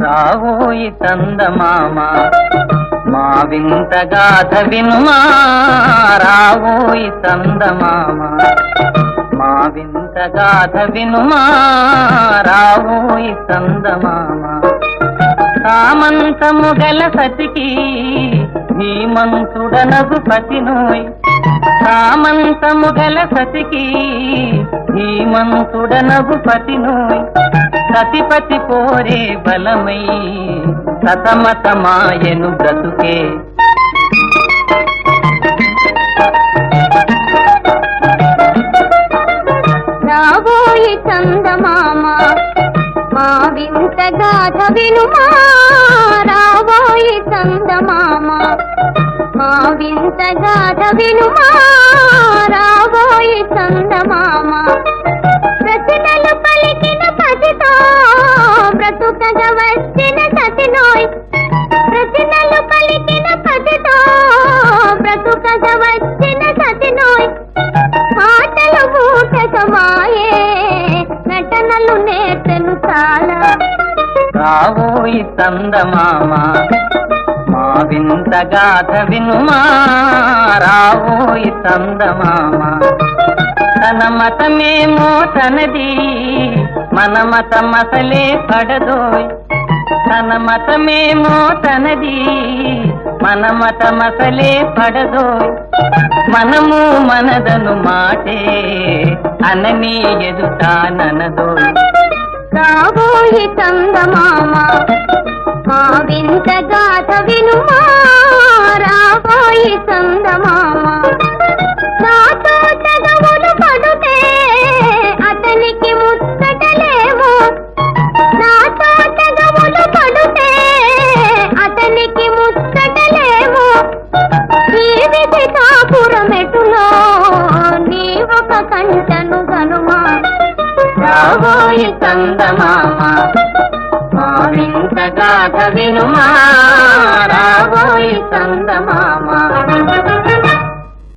రావోయి చందమామ మా వింత గాథ వినుమా. రావోయి చందమామ మా గాథ వినుమా రావోయి చందమామ. కామంతము గల సతికి హీమంతుడనగు పతినోయ్ కామంతము గల సతికి హీమంతుడనగు పతినోయ్ సతిపతి పోరే బలమై సతమతమాయను బ్రతుకే వింత గాథ వినుమా? రాబోయి చందమామ మా వింత గాథ వినుమా? రాబోయి చందమామ ప్రతినలు పలికిన పసితో బ్రతుకగా రావోయి చందమామ మా వింత గాథ వినుమా రావోయి చందమామ తన మతమేమో తనది మన మతం అసలే పడదోయ్. తన మతమేమో తనది మన మతం అసలే పడదోయ్. మనము మనదను మాటే అనని ఎదుటాననదోయ్ రాబోయి చందమామ. మా వింత గాథ వినుమా. రాబోయి చందమామ. రావోయి చందమామ. మా వింత గాథ వినుమా. రాబోయి చందమామ.